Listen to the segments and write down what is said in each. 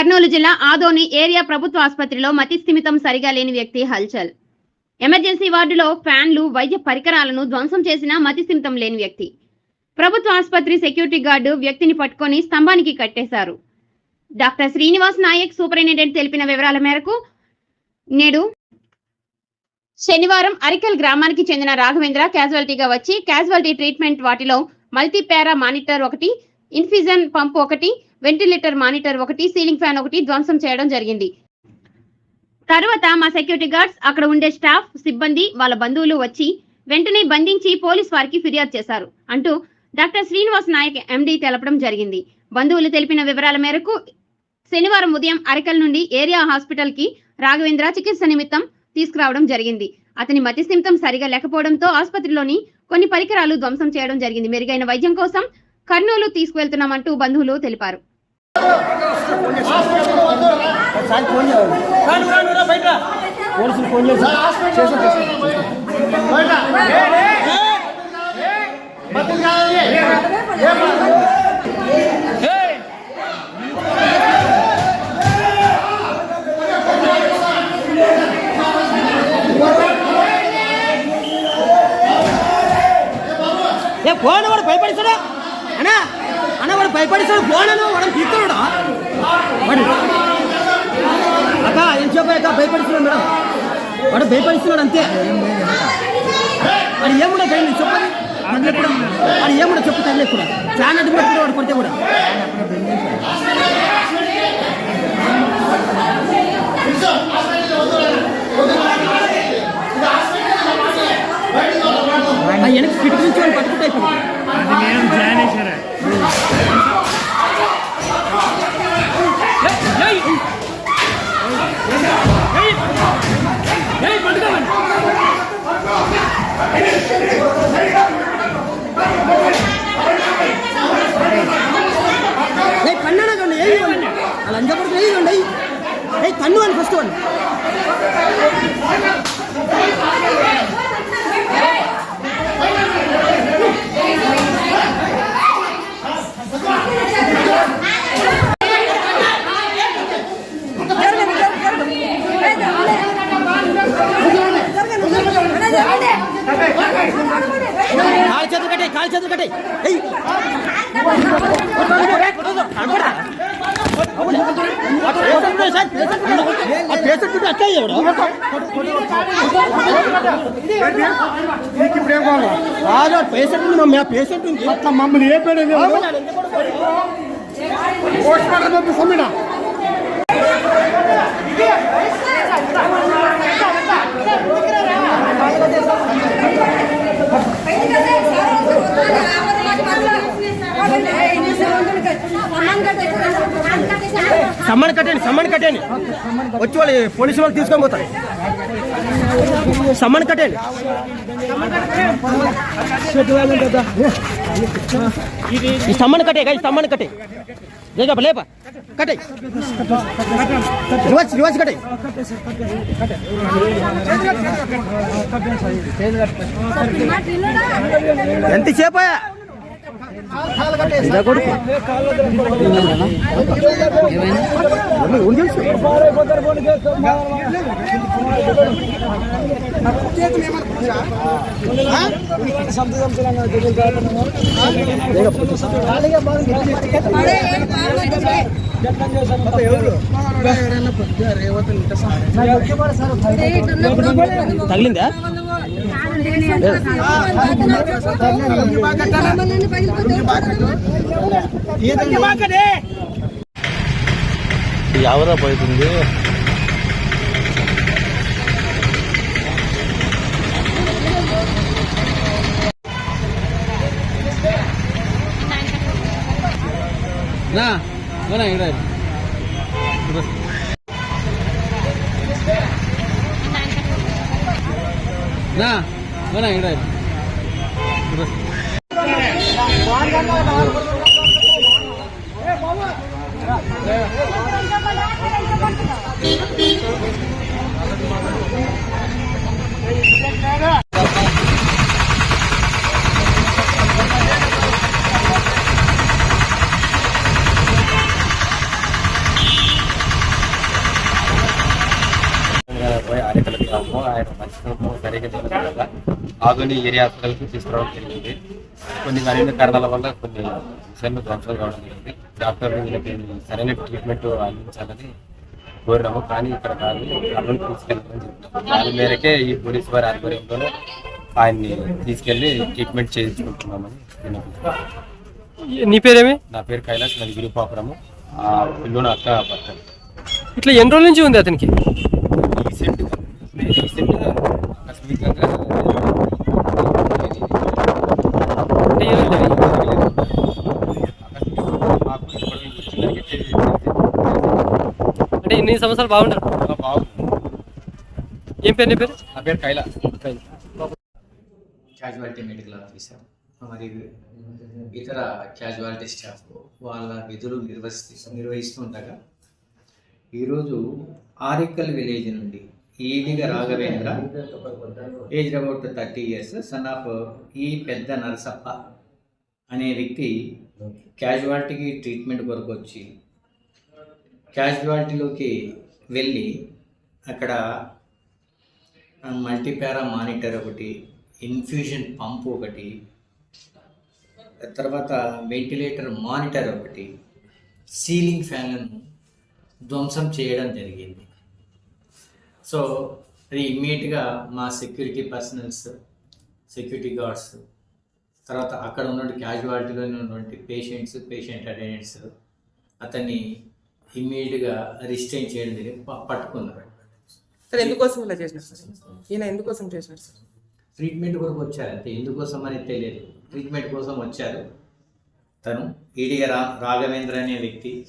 కర్నూలు జిల్లా ఆదోని ఏరియా ప్రభుత్వ ఆసుపత్రిలో మతి స్థిమితం సరిగా లేని వ్యక్తి హల్చల్. ఎమర్జెన్సీ వార్డులో ఫ్యాన్లు వైద్య పరికరాలను ధ్వంసం చేసిన మతి స్థిమితం లేని వ్యక్తి. ప్రభుత్వ ఆసుపత్రి సెక్యూరిటీ గార్డు వ్యక్తిని పట్టుకొని స్తంభానికి కట్టేశారు. డాక్టర్ శ్రీనివాస్ నాయక్ సూపరింటెండెంట్ తెలిపిన వివరాల మేరకు నేడు శనివారం అరికల్ గ్రామానికి చెందిన రాఘవేంద్ర క్యాజువాలిటీగా వచ్చి క్యాజువాలిటీ ట్రీట్మెంట్ వాటిలో మల్టీపారా మానిటర్ ఒకటి ఇన్ఫ్యూజన్ పంప్ ఒకటి వెంటిలేటర్ మానిటర్ ఒకటి సీలింగ్ ఫ్యాన్ ఒకటి ధ్వంసం చేయడం జరిగింది. తరువాత మా సెక్యూరిటీ గార్డ్స్ అక్కడ ఉండే స్టాఫ్ సిబ్బంది వాళ్ళ బంధువులు వచ్చి వెంటనే బంధించి పోలీస్ వారికి ఫిర్యాదు చేశారు అంటూ డాక్టర్ శ్రీనివాస్ నాయక్ ఎండీ తెలపడం జరిగింది. బంధువులు తెలిపిన వివరాల మేరకు శనివారం ఉదయం అరకల్ నుండి ఏరియా హాస్పిటల్కి రాఘవేంద్ర చికిత్స నిమిత్తం తీసుకురావడం జరిగింది. అతని మతి స్థిమితం సరిగా లేకపోవడంతో ఆసుపత్రిలోని కొన్ని పరికరాలు ధ్వంసం చేయడం జరిగింది. మెరుగైన వైద్యం కోసం కర్నూలు తీసుకువెళ్తున్నామంటూ బంధువులు తెలిపారు. సార్ ఫోన్ చేయాలి పోలీసులు ఫోన్ చేసి ఏ ఫోన్ కూడా భయపడిస్తాడా అనా? అన్న వాడు భయపడిస్తాడు ఫోన్ వాడు తీస్తాడా వాడు అక్క ఏం చెప్పా అక్క? భయపడిస్తున్నాడు మేడం. వాడు భయపడిస్తున్నాడు అంతే. అది ఏముండో చెప్పండి. లేదు చెప్పని అది ఏముండో చెప్పు తల్లి కూడా. చాలా అడ్డు పెట్టుకుంటే వాడు కొడితే కూడా ఆ వెనక్కి కిటికీ నుంచి వాళ్ళు పట్టుకుంటే అయిపోయింది నేను జాయిన్ చేశారా ఏ కన్ను అనకండి ఏ ఇవ్వండి అలా అంజపడితే ఏ అయ్యి ఏ అని ఫస్ట్ వన్ కాలు చేతులు కట్టే కాలు చేతులు కట్టే ఏయ్ పేషెంట్ అట్లా ఎవడు కాదు పేషెంట్ ఉంది మమ్మీ ఆ పేషెంట్ ఉంది అట్లా మమ్మల్ని ఏ పేరు పోస్ట్ మార్టం పంపిస్తాం సమ్మని కట్టండి సమ్మని కట్టండి వచ్చి వాళ్ళు పోలీసు వాళ్ళు తీసుకొని పోతారు. సమ్మని కట్టండి ఈ సమ్మని కట్టే ఈ సమ్మని కట్టే లేప లేప. కట్టే రివర్స్ రివర్స్ కట్టే ఎంతసేపు తగిలిందా? ఎవరా పోతుంది? నా ఇక్కడ? నా. ഇങ്ങനെ ഇവിടെ పోయి ఆయన కలిగి అమ్మో ఆయన మంచిగా సరిగ్గా ఆధుని ఏరియా హాస్పిటల్కి తీసుకురావడం జరిగింది. కొన్ని మరిన్ని కారణాల వల్ల కొన్ని విషయాలు ధ్వంసాలు కావడం జరిగింది. డాక్టర్ వీళ్ళకి సరైన ట్రీట్మెంట్ అందించాలని కోరినాము కానీ ఇక్కడ కాదు కర్నూలు తీసుకెళ్ళాలని చెప్తున్నాం దాని మేరకే ఈ పోలీస్ వారి ఆధ్వర్యంలో ఆయన్ని తీసుకెళ్ళి ట్రీట్మెంట్ చేయించుకుంటున్నామని. నీ పేరేమి? నా పేరు కైలాస్ నాది ఆ పిల్లోని అక్క భర్త. ఇట్లా ఎన్ని రోజుల నుంచి ఉంది అతనికి? రీసెంట్ రీసెంట్ ఆకస్మికంగా అంటే ఏ రోజు జరిగింది? ఆకస్మికంగా మాకు ఇప్పటికి వచ్చిందానికి తెలియదు. అంటే ఇన్ని సంవత్సరాలు బాగుంటారు? ఏం పేరు నీ పేరు? నా పేరు కైలాస్ క్యాజువాలిటీ మెడికల్ ఆఫీసర్ మరియు ఇతర క్యాజువాలిటీ స్టాఫ్ వాళ్ళ విధులు నిర్వహిస్తూ నిర్వహిస్తుండగా ఈరోజు ఆరికల్ విలేజ్ నుండి Idiga Raghavendra age about thirty years son of E Pedda Narasappa అనే వ్యక్తి క్యాజువాలిటీకి ట్రీట్మెంట్ కొరకు వచ్చి క్యాజువాలిటీలోకి వెళ్ళి అక్కడ మల్టీపారా మానిటర్ ఒకటి ఇన్ఫ్యూజన్ పంప్ ఒకటి తర్వాత వెంటిలేటర్ మానిటర్ ఒకటి సీలింగ్ ఫ్యాన్లను ధ్వంసం చేయడం జరిగింది. సో అది ఇమ్మీడియట్గా మా సెక్యూరిటీ పర్సనల్స్ సెక్యూరిటీ గార్డ్స్ తర్వాత అక్కడ ఉన్నటువంటి క్యాజువాలిటీలో ఉన్నటువంటి పేషెంట్స్ పేషెంట్ అటెండెంట్స్ అతన్ని ఇమ్మీడియట్గా రిస్టైన్ చేయడం జరిగింది. పట్టుకున్నారు సార్ ఎందుకోసం ఇలా చేసినారు సార్? ఈయన ఎందుకోసం చేసినారు సార్? ట్రీట్మెంట్ కొరకు వచ్చారు. అంతే ఎందుకోసం అనేది తెలియదు. ట్రీట్మెంట్ కోసం వచ్చారు. తను ఈడిగ రా రాఘవేంద్ర అనే వ్యక్తి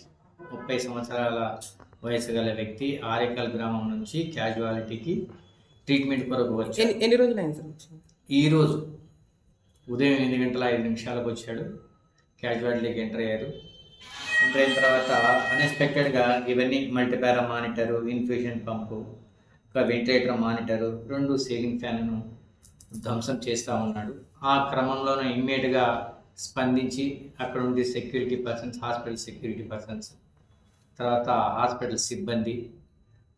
ముప్పై సంవత్సరాల వయసు గల వ్యక్తి ఆరేకల్ గ్రామం నుంచి క్యాజువాలిటీకి ట్రీట్మెంట్ కొరకు వచ్చారు. ఎన్ని రోజులు అయింది సార్? ఈరోజు ఉదయం ఎనిమిది గంటల ఐదు నిమిషాలకు వచ్చాడు. క్యాజువాలిటీకి ఎంటర్ అయ్యారు. ఎంటర్ అయిన తర్వాత అన్ఎక్స్పెక్టెడ్గా ఇవన్నీ మల్టీపారా మానిటరు ఇన్ఫ్యూషన్ పంపు ఒక వెంటిలేటర్ మానిటరు రెండు సీలింగ్ ఫ్యాన్ను ధ్వంసం చేస్తూ ఉన్నాడు. ఆ క్రమంలోనే ఇమ్మీడియట్గా స్పందించి అక్కడ ఉండే security persons hospital security persons తర్వాత హాస్పిటల్ సిబ్బంది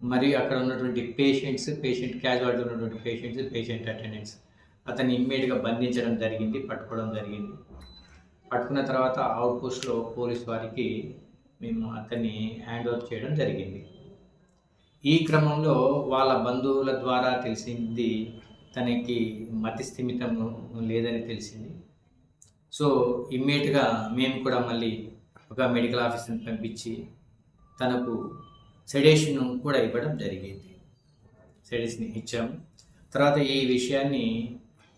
మరియు అక్కడ ఉన్నటువంటి పేషెంట్స్ పేషెంట్ క్యాజువాలిటీ ఉన్నటువంటి పేషెంట్స్ పేషెంట్ అటెండెంట్స్ అతన్ని ఇమ్మీడియట్గా బంధించడం జరిగింది పట్టుకోవడం జరిగింది. పట్టుకున్న తర్వాత అవుట్ పోస్ట్లో పోలీస్ వారికి మేము అతన్ని హ్యాండ్ ఓవర్ చేయడం జరిగింది. ఈ క్రమంలో వాళ్ళ బంధువుల ద్వారా తెలిసింది తనకి మతి స్థిమితం లేదని తెలిసింది. సో ఇమ్మీడియట్గా మేము కూడా మళ్ళీ ఒక మెడికల్ ఆఫీసర్ని పంపించి తనకు సెడేషన్ కూడా ఇవ్వడం జరిగింది. సెడేషన్ ఇచ్చాము తర్వాత ఈ విషయాన్ని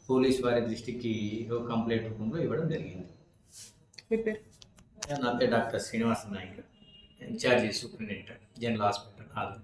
పోలీస్ వారి దృష్టికి ఒక కంప్లైంట్ రూపంలో ఇవ్వడం జరిగింది. మీ పేరు నా పేరు doctor Srinivasa Nayak in charge superintendent general hospital ఆదరణ